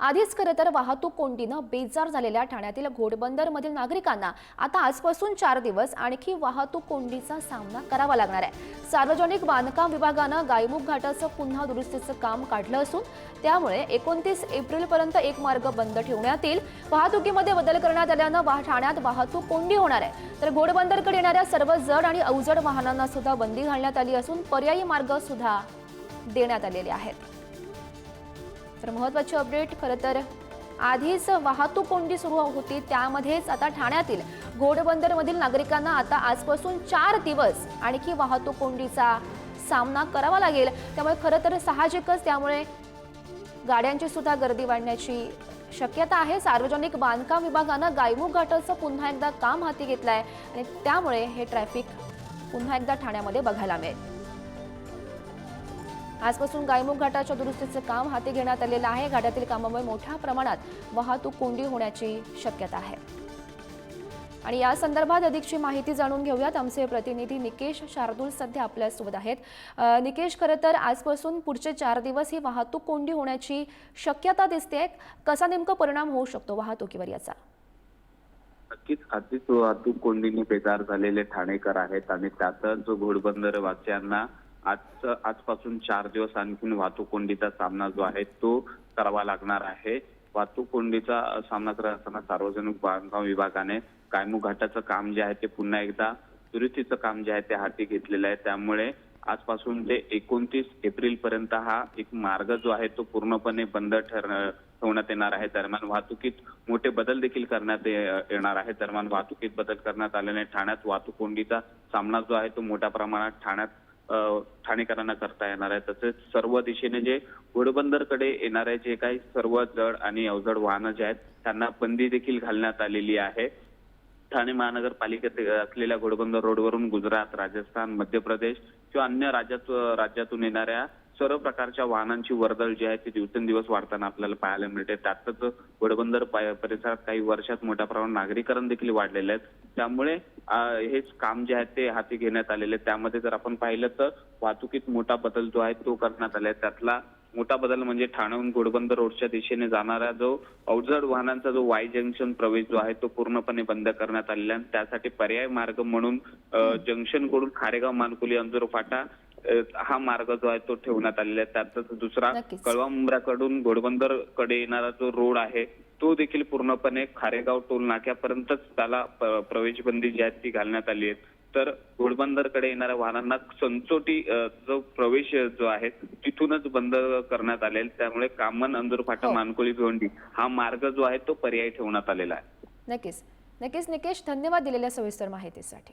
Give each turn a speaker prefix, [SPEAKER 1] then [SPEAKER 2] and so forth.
[SPEAKER 1] आधीच खरं तर वाहतूक कोंडीनं बेजार झालेल्या ठाण्यातील घोडबंदरमधील नागरिकांना आता आजपासून चार दिवस आणखी वाहतूक कोंडीचा सामना करावा लागणार आहे. सार्वजनिक बांधकाम विभागानं गायमुख घाटाचं पुन्हा दुरुस्तीचं काम काढलं असून त्यामुळे एकोणतीस एप्रिलपर्यंत एक मार्ग बंद ठेवण्यात येईल वाहतुकीमध्ये बदल करण्यात आल्यानं वा- ठाण्यात वाहतूक कोंडी होणार आहे. तर घोडबंदरकडे येणाऱ्या सर्व जड आणि अवजड वाहनांना सुद्धा बंदी घालण्यात आली असून पर्यायी मार्ग सुद्धा देण्यात आलेले आहेत. तर महत्वाची अपडेट खरं तर आधीच वाहतूक कोंडी सुरू होती. त्यामध्येच आता ठाण्यातील घोडबंदरमधील नागरिकांना आता आजपासून चार दिवस आणखी वाहतूक कोंडीचा सामना करावा लागेल. त्यामुळे खरं तर साहजिकच त्यामुळे गाड्यांची सुद्धा गर्दी वाढण्याची शक्यता आहे. सार्वजनिक बांधकाम विभागानं गायमुख घाटाचं पुन्हा एकदा काम हाती घेतलं आहे आणि त्यामुळे हे ट्रॅफिक पुन्हा एकदा ठाण्यामध्ये बघायला मिळेल. आजपासून गायमुख घाटाच्या दुरुस्तीचं काम हाती घेण्यात आलेलं आहे. घाटातील कामामुळे मोठ्या प्रमाणात वाहतूक कोंडी होण्याची शक्यता आहे. आणि या संदर्भात अधिकची माहिती जाणून घेऊयात. आमचे प्रतिनिधी निकेश शार्दूल सध्या आपल्यासोबत आहेत. निकेश खरं तर आजपासून पुढचे चार दिवस ही वाहतूक कोंडी होण्याची शक्यता दिसते कसा नेमका परिणाम होऊ शकतो वाहतुकीवर याचा?
[SPEAKER 2] नक्कीच. अतिच वाहतूक कोंडीने बेजार झालेले ठाणेकर आहेत आणि त्यातच घोडबंदर वाक्यांना आज आजपासून चार दिवस आणखीन वाहतूक कोंडीचा सामना जो आहे तो करावा लागणार आहे. वाहतूक कोंडीचा सामना करत असताना सार्वजनिक बांधकाम विभागाने कायमू घाटाचं काम जे आहे ते पुन्हा एकदा दुरुस्तीचं काम जे आहे ते हाती घेतलेलं आहे. त्यामुळे आजपासून ते एकोणतीस एप्रिल पर्यंत हा एक मार्ग जो आहे तो पूर्णपणे बंद ठर ठेवण्यात येणार आहे. दरम्यान वाहतुकीत मोठे बदल देखील करण्यात ये- येणार आहे. दरम्यान वाहतुकीत बदल करण्यात आल्याने ठाण्यात वाहतूक कोंडीचा सामना जो आहे तो मोठ्या प्रमाणात ठाण्यात ठाणेकरांना करता येणार आहे. तसेच सर्व दिशेने जे घोडबंदरकडे येणारे जे काही सर्व जड आणि अवजड वाहनं जे आहेत त्यांना बंदी देखील घालण्यात आलेली आहे. ठाणे महानगरपालिकेत असलेल्या घोडबंदर रोडवरून गुजरात राजस्थान मध्य प्रदेश किंवा अन्य राज्यात राज्यातून येणाऱ्या सर्व प्रकारच्या वाहनांची वर्दळ जी आहे ती दिवसेंदिवस वाढताना आपल्याला पाहायला मिळते. त्यातच घोडबंदर परिसरात काही वर्षात मोठ्या प्रमाणात नागरीकरण देखील वाढलेले आहेत त्यामुळे हेच काम जे आहे ते हाती घेण्यात आलेले आहेत. त्यामध्ये जर आपण पाहिलं तर वाहतुकीत मोठा बदल जो आहे तो करण्यात आलाय. त्यातला मोठा बदल म्हणजे ठाण्याहून घोडबंदर रोडच्या दिशेने जाणारा जो अवजड वाहनांचा जो वाय जंक्शन प्रवेश जो आहे तो पूर्णपणे बंद करण्यात आलेला आहे. आणि त्यासाठी पर्याय मार्ग म्हणून जंक्शनकडून खारेगाव मानकुली अंजूर फाटा हा मार्ग जो आहे तो ठेवण्यात आलेला आहे. त्यातच दुसरा
[SPEAKER 1] नक्कीच.
[SPEAKER 2] कळवा मुंब्र्याकडून घोडबंदरकडे येणारा जो रोड आहे तो देखील पूर्णपणे खारेगाव टोल नाक्यापर्यंतच त्याला प- प्रवेश बंदी जी आहे ती घालण्यात आली आहे. तर घोडबंदरकडे येणाऱ्या वाहनांना संचोटी अ, जो प्रवेश जो आहे तिथूनच बंद करण्यात आले त्यामुळे कामन अंजूर फाटा
[SPEAKER 1] हो.
[SPEAKER 2] मानकोली भिवंडी हा मार्ग जो आहे तो पर्यायी ठेवण्यात आलेला आहे.
[SPEAKER 1] नक्कीच. नक्कीच निकेश धन्यवाद दिलेल्या सविस्तर माहितीसाठी.